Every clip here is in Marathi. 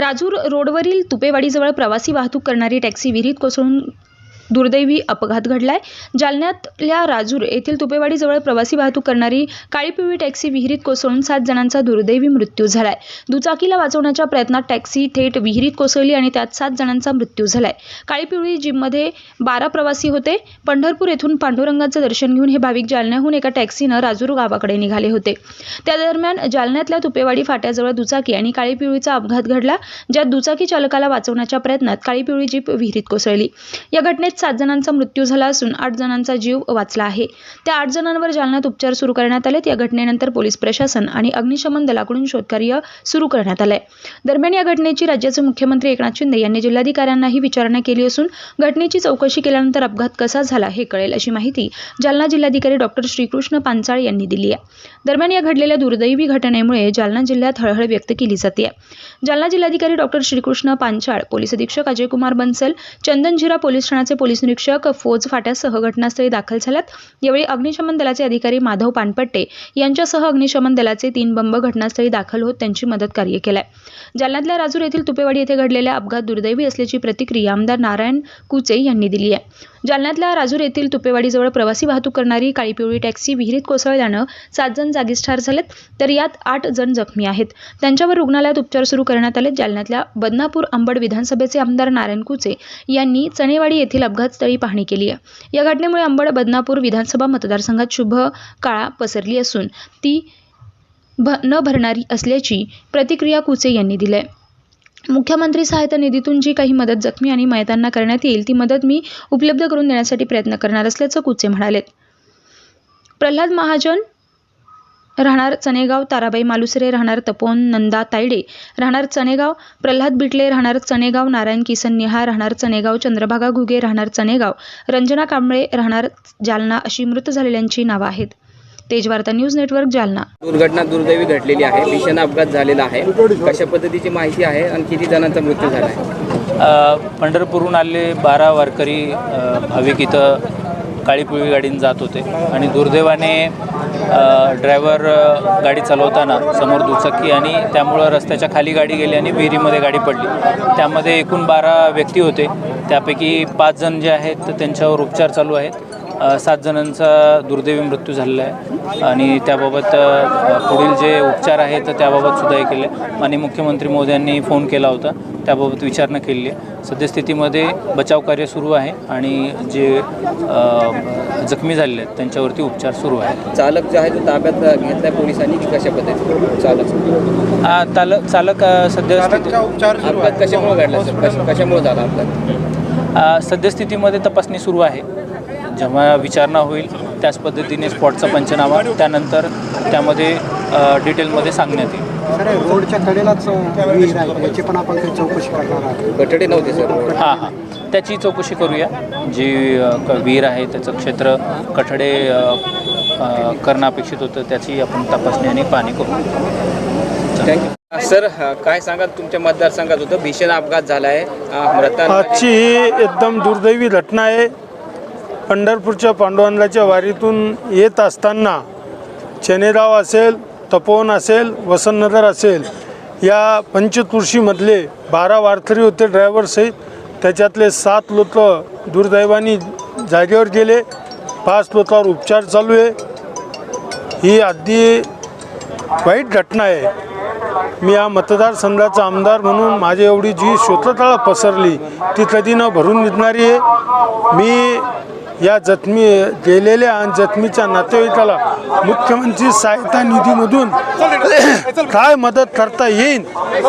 राजूर रोडवरील तुपेवाडीजवळ प्रवासी वाहतूक करणारी टॅक्सी विहिरीत कोसळून दुर्दैवी अपघात घडलाय. जालन्यातल्या राजूर येथील तुपेवाडीजवळ प्रवासी वाहतूक करणारी काळी पिवळी टॅक्सी विहिरीत कोसळून सात जणांचा दुर्दैवी मृत्यू झालाय. दुचाकीला वाचवण्याच्या प्रयत्नात टॅक्सी थेट विहिरीत कोसळली आणि त्यात सात जणांचा मृत्यू झालाय. काळी पिवळी जिममध्ये बारा प्रवासी होते. पंढरपूर येथून पांडुरंगाचं दर्शन घेऊन हे भाविक जालन्याहून एका टॅक्सीनं राजूर गावाकडे निघाले होते. त्या दरम्यान जालन्यातल्या तुपेवाडी फाट्याजवळ दुचाकी आणि काळी पिवळीचा अपघात घडला ज्यात दुचाकी चालकाला वाचवण्याच्या प्रयत्नात काळी पिवळी जीप विहिरीत कोसळली. या घटनेत सात जणांचा मृत्यू झाला असून आठ जणांचा जीव वाचला आहे. त्या आठ जणांवर जालन्यात उपचार सुरू करण्यात आलेत. या घटनेनंतर पोलीस प्रशासन आणि अग्निशमन दलाकडून शोधकार्य सुरू करण्यात आलंय. दरम्यान या घटनेची राज्याचे मुख्यमंत्री एकनाथ शिंदे यांनी जिल्हाधिकाऱ्यांनाही विचारणा केली असून घटनेची चौकशी केल्यानंतर अपघात कसा झाला हे कळेल अशी माहिती जालना जिल्हाधिकारी डॉक्टर श्रीकृष्ण पांचाळ यांनी दिली आहे. दरम्यान या घडलेल्या दुर्दैवी घटनेमुळे जालना जिल्ह्यात हळहळ व्यक्त केली जाते. जालना जिल्हाधिकारी डॉक्टर श्रीकृष्ण पांचाळ पोलीस अधीक्षक अजय कुमार बन्सल चंदनझिरा पोलीस ठाण्याचे पोलीस निरीक्षक फौज फाट्यासह घटनास्थळी दाखल झाल्यात. यावेळी अग्निशमन दलाचे अधिकारी माधव पानपट्टे यांच्यासह अग्निशमन दलाचे तीन बंब घटनास्थळी दाखल होत त्यांची मदत कार्य केलंय. जालन्यातल्या राजूर येथील तुपेवाडी येथे घडलेल्या अपघात दुर्दैवी असल्याची प्रतिक्रिया आमदार नारायण कुचे यांनी दिली आहे. जालन्यातल्या राजूर येथील तुपेवाडीजवळ प्रवासी वाहतूक करणारी काळी पिवळी टॅक्सी विहिरीत कोसळल्यानं सात जण जागीच ठार झालेत तर यात आठ जण जखमी आहेत. त्यांच्यावर रुग्णालयात उपचार सुरू करण्यात आले जालन्यातल्या बदनापूर अंबड विधानसभेचे आमदार नारायण कुचे यांनी चणेवाडी येथील अपघातस्थळी पाहणी केली आहे. या घटनेमुळे अंबड बदनापूर विधानसभा मतदारसंघात शुभ काळा पसरली असून ती भ न भरणारी असल्याची प्रतिक्रिया कुचे यांनी दिली आहे. मुख्यमंत्री सहायता निधीतून जी काही मदत जखमी आणि मयतांना करण्यात येईल ती मदत मी उपलब्ध करून देण्यासाठी प्रयत्न करणार असल्याचं कुचे म्हणाले प्रल्हाद महाजन राहणार चणेगाव ताराबाई मालुसरे राहणार तपोन नंदा तायडे राहणार चणेगाव प्रल्हाद बिटले राहणार चणेगाव नारायण किसन निहार राहणार चणेगाव चंद्रभागा घुगे राहणार चणेगाव रंजना कांबळे राहणार जालना अशी मृत झालेल्यांची नावं आहेत. Tejvarta news network Jalna. दुर्घटना दुर्दैवी घडलेली आहे. भीषण अपघात झालेला आहे. कशा पद्धतीची माहिती आहे आणि किती जणांचा मृत्यू झाला आहे? पंढरपूरहून आलेले बारा वारकरी भाविक इथं काळी पिवळी गाडीने जात होते. आणि दुर्दैवाने ड्रायव्हर गाडी चालवताना समोर दुचाकी आणि त्यामुळं रस्त्याच्या खाली गाडी गेली आणि विहिरीमध्ये गाडी पडली. त्यामध्ये एकूण बारा व्यक्ती होते. त्यापैकी पाच जण जे आहेत तर त्यांच्यावर उपचार चालू आहेत. सात जणांचा दुर्दैवी मृत्यू झालेला आहे. आणि त्याबाबत पुढील जे उपचार आहेत तर त्याबाबत सुद्धा हे केले. आणि मुख्यमंत्री मोदयांनी फोन केला होता. त्याबाबत विचारणा केली आहे. सद्यस्थितीमध्ये बचाव कार्य सुरू आहे आणि जे जखमी झालेले आहेत त्यांच्यावरती उपचार सुरू आहेत. चालक जो आहे तो ताब्यात घेतलाय पोलिसांनी की कशा पद्धतीने? चालक. आ, चालक चालक अपघात कशामुळे घडला कशामुळे झाला अपघात? सद्यस्थितीमध्ये तपासणी सुरू आहे. जेव्हा विचारणा होईल त्याच पद्धतीने स्पॉटचा पंचनामा त्यानंतर त्यामध्ये डिटेलमध्ये सांगण्यात येईल. सर रोडच्या कडेलाच याची पण आपण चौकशी करणार आहोत. कठडे नव्हते सर हां हां. त्याची चौकशी करूया. जी विहीर आहे त्याचं क्षेत्र कठडे करणं अपेक्षित होतं त्याची आपण तपासणी आणि पाहणी करू. थँक्यू सर काय सांगाल? तुमच्या मतदारसंघात होतं भीषण अपघात झाला आहे आजची ही एकदम दुर्दैवी घटना आहे. पंढरपूरच्या पांडुरंगाच्या वारीतून येत असताना चनेगाव असेल तपोवन असेल वसंतनगर असेल या पंचतुर्शीमधले बारा वारकरी होते ड्रायव्हरसहित त्याच्यातले सात लोक दुर्दैवानी जागेवर गेले. पाच लोकांवर उपचार चालू आहे. ही अगदी वाईट घटना आहे. मी या मतदारसंघाचा आमदार म्हणून माझी एवढी जी शोधतळा पसरली ती कधी न भरून निघणारी आहे. मी या जखमी गेलेल्या आणि जखमीच्या नातेवाईकाला मुख्यमंत्री सहायता निधीमधून काय मदत करता येईल?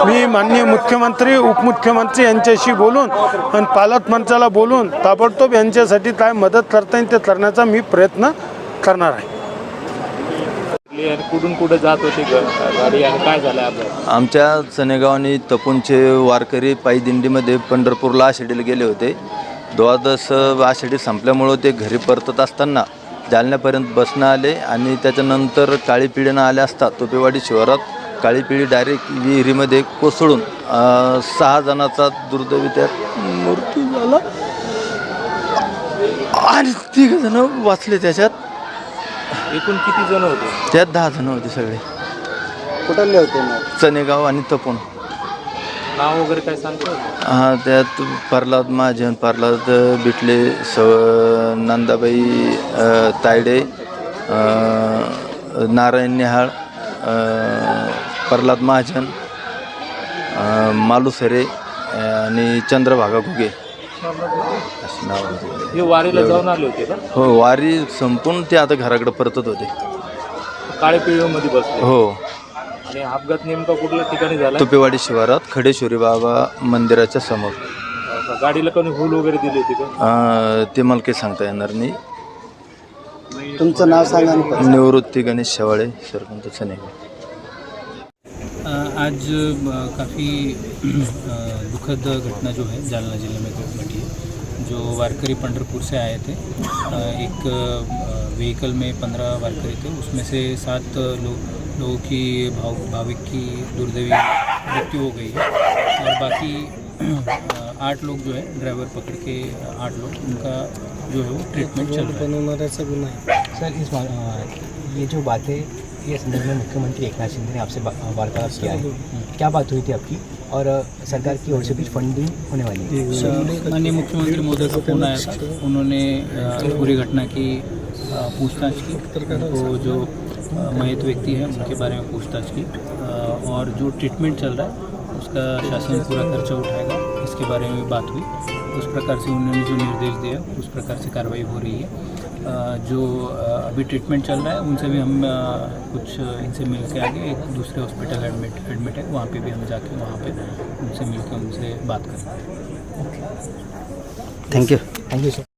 मी माननीय मुख्यमंत्री उपमुख्यमंत्री यांच्याशी बोलून आणि पालकमंत्र्याला बोलून ताबडतोब यांच्यासाठी काय मदत करता येईल ते करण्याचा मी प्रयत्न करणार आहे. कुठून कुठं जात होती गाडी आणि काय झालं आमच्या चनेगाव आणि तपोनचे वारकरी पायी दिंडीमध्ये पंढरपूरला आषाढीला गेले होते. द्वादश आषाढी संपल्यामुळं ते घरी परतत असताना जालन्यापर्यंत बसणं आले आणि त्याच्यानंतर काळी पिढीनं आले असता तोपेवाडी शिवारात काळी पिढी डायरेक्ट विहिरीमध्ये कोसळून सहा जणांचा दुर्दैवी त्यात मृत्यू झाला. आणि तिघ जण वाचले त्याच्यात. एकूण किती जण होते? त्यात दहा जण होते सगळे. कुठले होते चनेगाव आणि तपोन नाव वगैरे काय सांगतो हा त्यात प्रल्हाद महाजन प्रल्हाद बिटले स नंदाबाई अ, तायडे अ, नारायण निहाळ अ, प्रल्हाद महाजन अ, मालुसरे आणि चंद्रभागा घुगे. अशी नाव होती. हे वारीला जाऊन आले होते का? हो वारी संपून ते आता घराकडे परतत होते. काळे पिळीमध्ये बसले. हो. आणि अपघात नेमका कुठल्या ठिकाणी झाला तुपेवाडी शिवारात खडेश्वरी बाबा मंदिराच्या समोर. गाडीला कोणी हुल वगैरे दिली होती का? अ, ते मला काही सांगता येणार नाही. तुमचं नाव सांगा आणि पत्ता. निवृत्ती गणेश शेवाळे सरपंच सनेगाव अ, आज काफ़ी दुखद घटना जो है जालना जिले में घटी है जो वारकरी पंढरपुर से आए थे अ, एक व्हीकल में पंद्रह वारकरी थे उसमें से सात लोग लोगों की भाव भाविक की दुर्दैवी मृत्यु हो गई है और बाकी आठ लोग जो है ड्राइवर पकड़ के आठ लोग उनका जो है वो ट्रीटमेंट चल रहा है। सर इस बार ये जो बात है ये संदर्भ में मुख्यमंत्री एकनाथ शिंदे ने आपसे वार्तालाप किया है। क्या बात हुई थी आपकी? और सरकार की ओर से भी फंडिंग होने वाली है। माननीय मुख्यमंत्री मोदी का फ़ोन आया था। उन्होंने पूरी घटना की पूछताछ की उनको जो मयत व्यक्ति है उनके बारे में पूछताछ की। और जो ट्रीटमेंट चल रहा है उसका शासन पूरा खर्चा उठाएगा। इसके बारे में बात हुई। उस प्रकार से उन्होंने जो निर्देश दिया उस प्रकार से कार्रवाई हो रही है। जो अभी ट्रीटमेंट चल रहा है उनसे भी हम कुछ इनसे मिल के आगे एक दूसरे हॉस्पिटल एडमिट एडमिट है वहाँ पे भी हम जाके वहाँ पे उनसे मिल के उनसे बात करेंगे। थैंक यू सर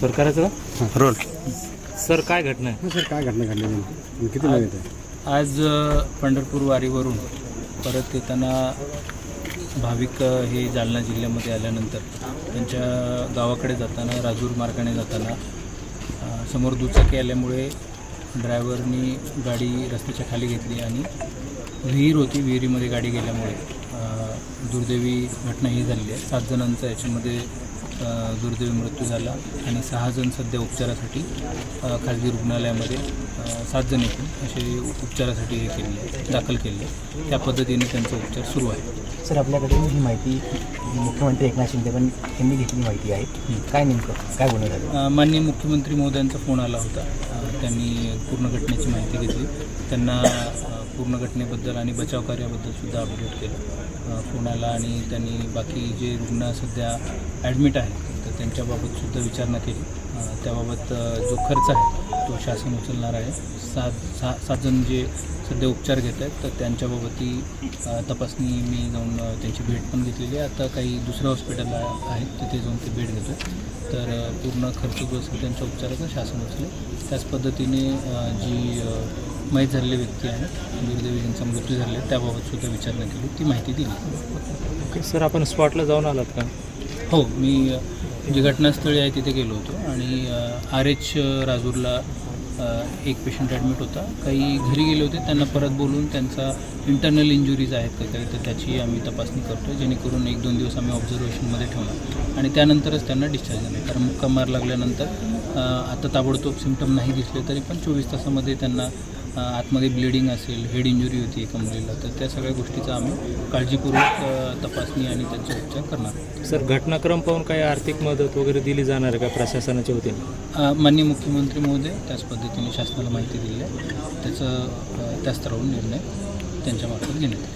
सरकारचं रोल. सर काय घटना आहे? सर काय घटना घडली नेमकी? किती लोक येते आज अ, पंढरपूर वारीवरून परत येताना भाविक अ, हे जालना जिल्ह्यामध्ये आल्यानंतर त्यांच्या गावाकडे जाताना राजूर मार्गाने जाताना अ, समोर दुचाकी आल्यामुळे ड्रायव्हरनी गाडी रस्त्याच्या खाली घेतली आणि विहीर होती विहिरीमध्ये गाडी गेल्यामुळे अ, दुर्दैवी घटना ही झालेली आहे. सात जणांचा याच्यामध्ये दुर्दैवी मृत्यू झाला आणि सहा जण सध्या उपचारासाठी खाजगी रुग्णालयामध्ये सात जण एकूण असे उपचारासाठी हे आहे दाखल केले त्या पद्धतीने त्यांचा उपचार सुरू आहे. सर आपल्याकडे ही माहिती मुख्यमंत्री एकनाथ शिंदे पण यांनी घेतली माहिती आहे. काय नेमकं? काय बोलणं झालं? माननीय मुख्यमंत्री महोदयांचा फोन आला होता. त्यांनी पूर्ण घटनेची माहिती घेतली. त्यांना पूर्ण घटनेबद्दल आणि बचाव कार्याबद्दल सुद्धा अपडेट केलं. पुण्याला आणि त्यांनी बाकी जे रुग्ण सध्या ॲडमिट आहेत तर त्यांच्याबाबतसुद्धा विचारणा केली. त्याबाबत जो खर्च आहे तो शासन उचलणार आहे. सात सहा सात जण जे सध्या उपचार घेत आहेत तर त्यांच्याबाबतही तपासणी मी जाऊन त्यांची भेट पण घेतलेली आहे. आता काही दुसऱ्या हॉस्पिटलला आहेत तिथे जाऊन ते भेट घेतो तर पूर्ण खर्च जो असेल त्यांच्या उपचाराचा शासन उचलेल. त्याच पद्धतीने जी मयत झालेली व्यक्ती आहे. दुर्दैवी ज्यांचा मृत्यू झालेला आहे. त्याबाबत सुद्धा विचारणा केली. ती माहिती दिली. सर आपण स्पॉटला जाऊन आलात का? हो मी जी घटनास्थळी आहे तिथे गेलो होतो. आणि आर एच राजूरला एक पेशंट ॲडमिट होता. काही घरी गेले होते. त्यांना परत बोलून त्यांचा इंटरनल इंजुरीज आहेत का काही तर त्याची आम्ही तपासणी करतो जेणेकरून एक दोन दिवस आम्ही ऑब्झर्वेशनमध्ये ठेवणार. आणि त्यानंतरच त्यांना डिस्चार्ज देणार कारण मुक्का मार लागल्यानंतर आता ताबडतोब सिमटम नाही दिसले तरी पण चोवीस तासामध्ये त्यांना आतमध्ये ब्लिडिंग असेल हेड इंजुरी होती एका मुलीला तर त्या सगळ्या गोष्टीचा आम्ही काळजीपूर्वक तपासणी आणि त्यांचे उपचार करणार सर घटनाक्रम पाहून काही आर्थिक मदत वगैरे दिली जाणार आहे का प्रशासनाच्या वतीने? माननीय मुख्यमंत्री महोदय त्याच पद्धतीने शासनाला माहिती दिली आहे. त्याचं त्या स्तरावरून निर्णय त्यांच्यामार्फत घेण्यात